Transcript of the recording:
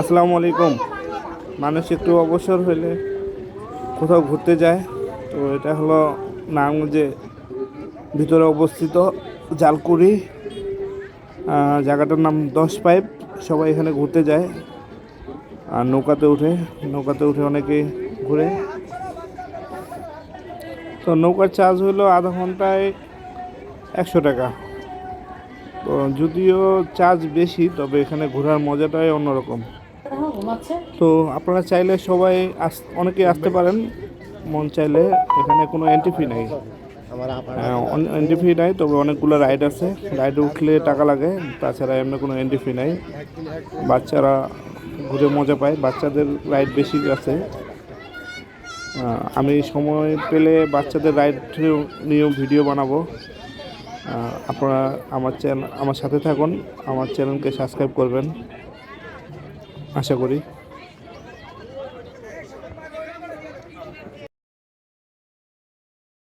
আসসালামু আলাইকুম। মানুষ একটু অবসর হলে কোথাও ঘুরতে যায়। তো এটা হলো নারায়ণগঞ্জে ভিতরে অবস্থিত জালকুড়ি। জায়গাটার নাম দশ পাইপ। সবাই এখানে ঘুরতে যায়। আর নৌকাতে উঠে নৌকাতে উঠে অনেকে ঘুরে। তো নৌকার চার্জ হলো আধা ঘন্টায় একশো টাকা। তো যদিও চার্জ বেশি, তবে এখানে ঘোরার মজাটাই অন্যরকম। তো আপনারা চাইলে সবাই আস অনেকে আসতে পারেন। মন চাইলে এখানে কোনো এন্ট্রি ফি নেই। এন্ট্রি ফি নাই তবে অনেকগুলো রাইড আছে। রাইডে উঠলে টাকা লাগে তাছাড়া এমনি কোনো এন্ট্রি ফি নাই। বাচ্চারা ঘুরে মজা পায় বাচ্চাদের রাইড বেশি আছে। আমি সময় পেলে বাচ্চাদের রাইড নিয়েও ভিডিও বানাবো। আপনারা আমার চ্যানেল আমার সাথে থাকুন আমার চ্যানেলকে সাবস্ক্রাইব করবেন। আশা করি